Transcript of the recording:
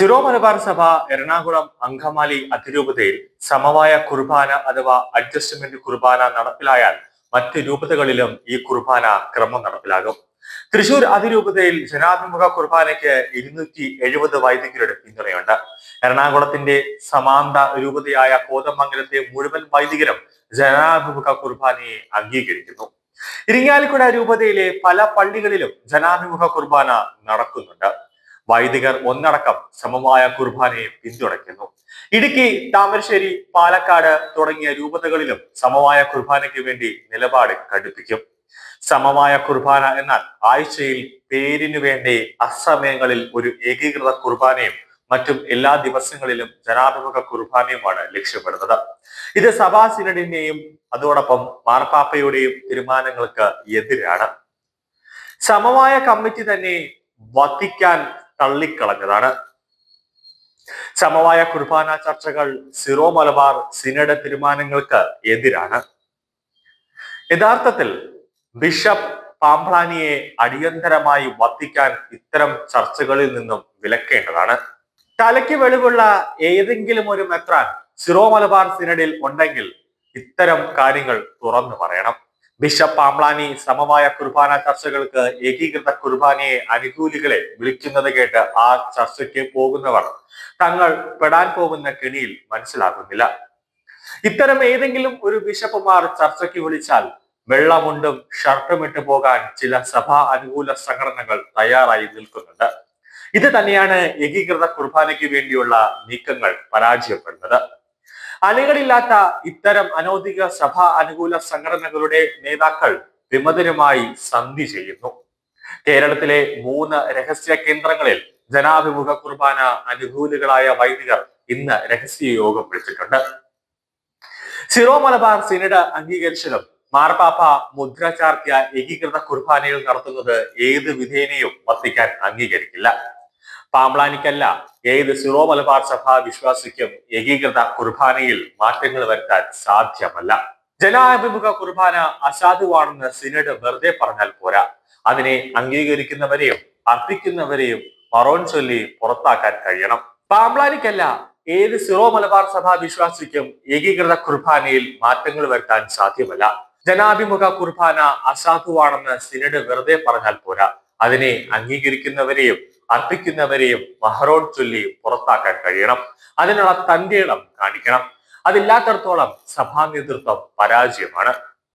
Syro Malabar സഭ എറണാകുളം അങ്കമാലി അതിരൂപതയിൽ സമവായ കുർബാന അഥവാ അഡ്ജസ്റ്റ്മെന്റ് കുർബാന നടപ്പിലായാൽ മറ്റ് രൂപതകളിലും ഈ കുർബാന ക്രമം നടപ്പിലാകും. തൃശൂർ അതിരൂപതയിൽ ജനാഭിമുഖ കുർബാനയ്ക്ക് ഇരുന്നൂറ്റി എഴുപത് വൈദികരുടെ പിന്തുണയുണ്ട്. എറണാകുളത്തിന്റെ സമാന്ത രൂപതയായ കോതമംഗലത്തെ മുഴുവൻ വൈദികരും ജനാഭിമുഖ കുർബാനയെ അംഗീകരിക്കുന്നു. ഇരിങ്ങാലിക്കുട രൂപതയിലെ പല പള്ളികളിലും ജനാഭിമുഖ കുർബാന നടക്കുന്നുണ്ട്. വൈദികർ ഒന്നടക്കം സമമായ കുർബാനയെ പിന്തുണയ്ക്കുന്നു. ഇടുക്കി താമരശ്ശേരി പാലക്കാട് തുടങ്ങിയ രൂപതകളിലും സമവായ കുർബാനയ്ക്ക് വേണ്ടി നിലപാട് കടുപ്പിക്കും. സമമായ കുർബാന എന്നാൽ ആഴ്ചയിൽ പേരിനു വേണ്ടി അസമയങ്ങളിൽ ഒരു ഏകീകൃത കുർബാനയും മറ്റും എല്ലാ ദിവസങ്ങളിലും ജനാഭിമുഖ കുർബാനയുമാണ് ലക്ഷ്യപ്പെടുന്നത് ഇത് സഭാ സിനഡിന്റെയും അതോടൊപ്പം മാർപ്പാപ്പയുടെയും തീരുമാനങ്ങൾക്ക് എതിരാണ്. സമവായ കമ്മിറ്റി തന്നെ വത്തിക്കാൻ തള്ളിക്കളഞ്ഞതാണ്. സമവായ കുർബാന ചർച്ചകൾ സിറോ മലബാർ സിനഡ് തീരുമാനങ്ങൾക്ക് എതിരാണ്. യഥാർത്ഥത്തിൽ ബിഷപ്പ് പാമ്പ്രാനിയെ അടിയന്തരമായി വത്തിക്കാൻ ഇത്തരം ചർച്ചകളിൽ നിന്നും വിലക്കേണ്ടതാണ്. തലയ്ക്ക് വെളിവുള്ള ഏതെങ്കിലും ഒരു മെത്രാൻ സിറോ മലബാർ സിനഡിൽ ഉണ്ടെങ്കിൽ ഇത്തരം കാര്യങ്ങൾ തുറന്നു പറയണം. ബിഷപ്പ് പാംളാനി സമമായ കുർബാന ചർച്ചകൾക്ക് ഏകീകൃത കുർബാനയെ അനുകൂലികളെ വിളിക്കുന്നത് കേട്ട് ആ ചർച്ചയ്ക്ക് പോകുന്നവർ തങ്ങൾ പെടാൻ പോകുന്ന കെണിയിൽ മനസ്സിലാകുന്നില്ല. ഇത്തരം ഏതെങ്കിലും ഒരു ബിഷപ്പുമാർ ചർച്ചയ്ക്ക് വിളിച്ചാൽ വെള്ളമുണ്ടും ഷർട്ടുമിട്ട് പോകാൻ ചില സഭാ അനുകൂല സംഘടനകൾ തയ്യാറായി നിൽക്കുന്നുണ്ട്. ഇത് തന്നെയാണ് ഏകീകൃത കുർബാനയ്ക്ക് വേണ്ടിയുള്ള നീക്കങ്ങൾ പരാജയപ്പെടുന്നത്. അണികളില്ലാത്ത ഇത്തരം അനൗദ്യോഗിക സഭാ അനുകൂല സംഘടനകളുടെ നേതാക്കൾ വിമതരുമായി സന്ധി ചെയ്യുന്നു. കേരളത്തിലെ മൂന്ന് രഹസ്യ കേന്ദ്രങ്ങളിൽ ജനാഭിമുഖ കുർബാന അനുകൂലികളായ വൈദികർ ഇന്ന് രഹസ്യ യോഗം വിളിച്ചിട്ടുണ്ട്. സിറോ മലബാർ സിനഡ് അംഗീകരിച്ചതും മാർപ്പാപ്പ മുദ്ര ചാർത്തിയ ഏകീകൃത കുർബാനയിൽ നടത്തുന്നത് ഏത് വിധേനയും വത്തിക്കാൻ അംഗീകരിക്കില്ല. പാമ്പ്ലാനിക്കല്ല. ഏത് സിറോ മലബാർ സഭാ വിശ്വാസിക്കും ഏകീകൃത കുർബാനയിൽ മാറ്റങ്ങൾ വരുത്താൻ സാധ്യമല്ല. ജനാഭിമുഖ കുർബാന അസാധുവാണെന്ന് സിനഡ് വെറുതെ പറഞ്ഞാൽ പോരാ. അതിനെ അംഗീകരിക്കുന്നവരെയും അർപ്പിക്കുന്നവരെയും മറോൻ ചൊല്ലി പുറത്താക്കാൻ കഴിയണം. പാമ്പ്ലാനിക്കല്ല ഏത് സിറോ മലബാർ സഭാ വിശ്വാസിക്കും ഏകീകൃത കുർബാനയിൽ മാറ്റങ്ങൾ വരുത്താൻ സാധ്യമല്ല. ജനാഭിമുഖ കുർബാന അസാധുവാണെന്ന് സിനഡ് വെറുതെ പറഞ്ഞാൽ പോരാ. അതിനെ അംഗീകരിക്കുന്നവരെയും അർപ്പിക്കുന്നവരെയും മഹറോൺ ചൊല്ലി പുറത്താക്കാൻ കഴിയണം. അതിനുള്ള തന്റെ ഇടം കാണിക്കണം. അതില്ലാത്തടത്തോളം സഭാ നേതൃത്വം പരാജയമാണ്.